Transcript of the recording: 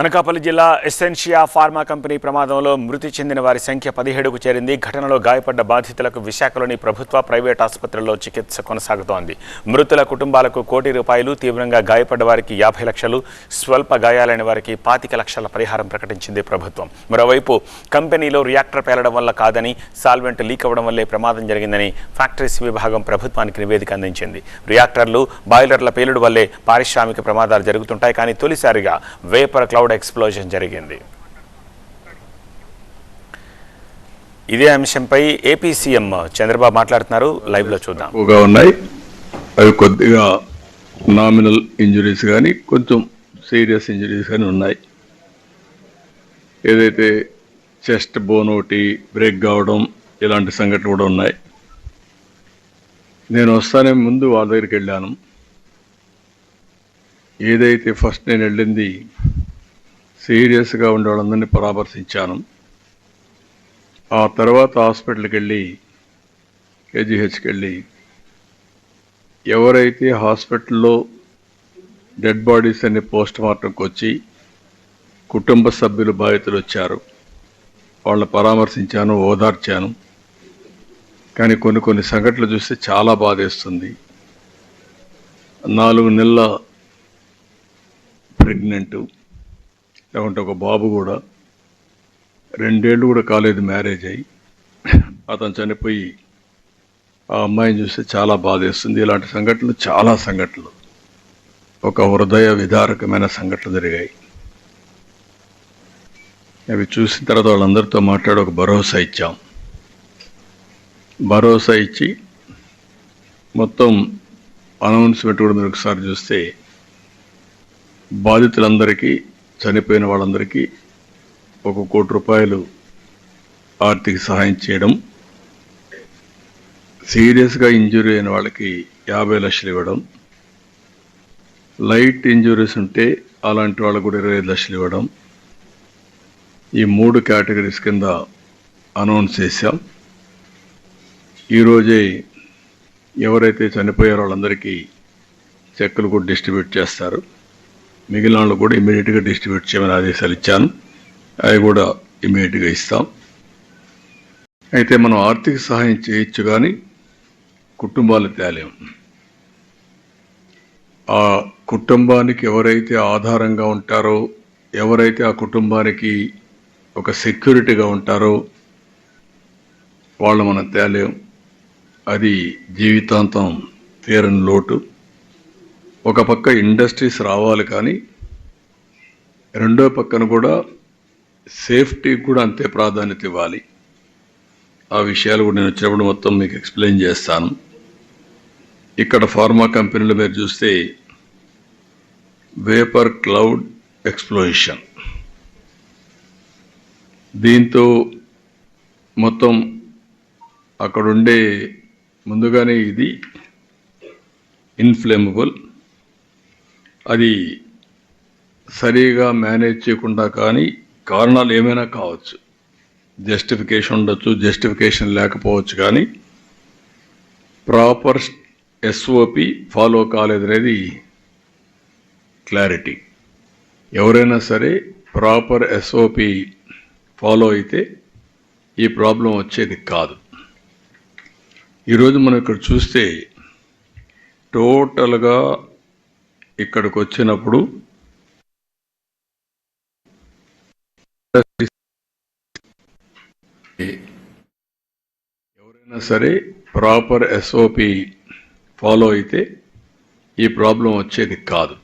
అనకాపల్లి జిల్లా Essentia pharma company ప్రమాదంలో మృతి చెందిన వారి సంఖ్య పదిహేడుకు చేరింది. ఘటనలో గాయపడ్డ బాధితులకు విశాఖలోని ప్రభుత్వ ప్రైవేట్ ఆసుపత్రుల్లో చికిత్స కొనసాగుతోంది. మృతుల కుటుంబాలకు కోటి రూపాయలు తీవ్రంగా గాయపడ్డ వారికి యాభై లక్షలు స్వల్ప గాయాలైన వారికి పాతిక లక్షల పరిహారం ప్రకటించింది ప్రభుత్వం. మరోవైపు కంపెనీలో రియాక్టర్ పేలడం వల్ల కాదని సాల్వెంట్ లీక్ అవ్వడం వల్లే ప్రమాదం జరిగిందని ఫ్యాక్టరీస్ విభాగం ప్రభుత్వానికి నివేదిక అందించింది. రియాక్టర్లు బాయిలర్ల పేలుడు వల్లే పారిశ్రామిక ప్రమాదాలు జరుగుతుంటాయి కానీ తొలిసారిగా వేపర్ క్లౌడ్ ఎక్స్ప్లోజన్ జరిగింది. ఇదే అంశంపై ఏపీ సీఎం చంద్రబాబు మాట్లాడుతున్నారు. లైవ్లో చూద్దాం. ఎక్కువగా ఉన్నాయి. అవి కొద్దిగా నామినల్ ఇంజురీస్ కానీ కొంచెం సీరియస్ ఇంజురీస్ కానీ ఉన్నాయి. ఏదైతే చెస్ట్ బోన్ ఒకటి బ్రేక్ కావడం ఇలాంటి సంఘటనలు కూడా ఉన్నాయి. నేను వస్తానే ముందు వాళ్ళ దగ్గరికి వెళ్ళాను. ఏదైతే ఫస్ట్ నేను వెళ్ళింది సీరియస్గా ఉండే వాళ్ళందరినీ పరామర్శించాను. ఆ తర్వాత హాస్పిటల్కి వెళ్ళి కేజీహెచ్కి వెళ్ళి ఎవరైతే హాస్పిటల్లో డెడ్ బాడీస్ అన్ని పోస్ట్ మార్టంకి వచ్చి కుటుంబ సభ్యులు బాధితులు వచ్చారు వాళ్ళని పరామర్శించాను ఓదార్చాను. కానీ కొన్ని కొన్ని సంఘటనలు చూస్తే చాలా బాధేస్తుంది. నాలుగు నెలల ప్రెగ్నెంటు లేకుంటే ఒక బాబు కూడా రెండేళ్ళు కూడా కాలేదు మ్యారేజ్ అయ్యి. అతను చనిపోయి ఆ అమ్మాయిని చూస్తే చాలా బాధేస్తుంది. ఇలాంటి సంఘటనలు చాలా సంఘటనలు. ఒక హృదయ విదారకమైన సంఘటనలు జరిగాయి. అవి చూసిన తర్వాత వాళ్ళందరితో మాట్లాడి ఒక భరోసా ఇచ్చాం. భరోసా ఇచ్చి మొత్తం అనౌన్స్మెంట్ కూడా మీరు ఒకసారి చూస్తే బాధితులందరికీ చనిపోయిన వాళ్ళందరికీ ఒక కోటి రూపాయలు ఆర్థిక సహాయం చేయడం సీరియస్గా ఇంజురీ అయిన వాళ్ళకి యాభై లక్షలు ఇవ్వడం లైట్ ఇంజురీస్ ఉంటే అలాంటి వాళ్ళకు కూడా ఇరవై ఐదు లక్షలు ఇవ్వడం ఈ మూడు కేటగిరీస్ కింద అనౌన్స్ చేశాం. ఈరోజే ఎవరైతే చనిపోయారో వాళ్ళందరికీ చెక్కులు కూడా డిస్ట్రిబ్యూట్ చేస్తారు. మిగిలిన వాళ్ళు కూడా ఇమీడియట్గా డిస్ట్రిబ్యూట్ చేయమని ఆదేశాలు ఇచ్చాను. అవి కూడా ఇమీడియట్గా ఇస్తాం. అయితే మనం ఆర్థిక సహాయం చేయొచ్చు కానీ కుటుంబాలు తేలేం. ఆ కుటుంబానికి ఎవరైతే ఆధారంగా ఉంటారో ఎవరైతే ఆ కుటుంబానికి ఒక సెక్యూరిటీగా ఉంటారో వాళ్ళు మనం తేలేం. అది జీవితాంతం తీరని లోటు. ఒక పక్క ఇండస్ట్రీస్ రావాలి కానీ రెండో పక్కన కూడా సేఫ్టీకి కూడా అంతే ప్రాధాన్యత ఇవ్వాలి. ఆ విషయాలు కూడా నేను వచ్చినప్పుడు మొత్తం మీకు ఎక్స్ప్లెయిన్ చేస్తాను. ఇక్కడ ఫార్మా కంపెనీలు మీరు చూస్తే వేపర్ క్లౌడ్ ఎక్స్ప్లోయిషన్. దీంతో మొత్తం అక్కడుండే ముందుగానే ఇది ఇన్ఫ్లేమబుల్. అది సరిగా మేనేజ్ చేయకుండా కానీ కారణాలు ఏమైనా కావచ్చు. జస్టిఫికేషన్ ఉండొచ్చు జస్టిఫికేషన్ లేకపోవచ్చు కానీ ప్రాపర్ ఎస్ఓపి ఫాలో కాలేదనేది క్లారిటీ. ఎవరైనా సరే ప్రాపర్ ఎస్ఓపి ఫాలో అయితే ఈ ప్రాబ్లం వచ్చేది కాదు. ఈరోజు మనం ఇక్కడ చూస్తే టోటల్గా ఇక్కడికి వచ్చినప్పుడు ఎవరైనా సరే ప్రాపర్ ఎస్ఓపి ఫాలో అయితే ఈ ప్రాబ్లం వచ్చేది కాదు.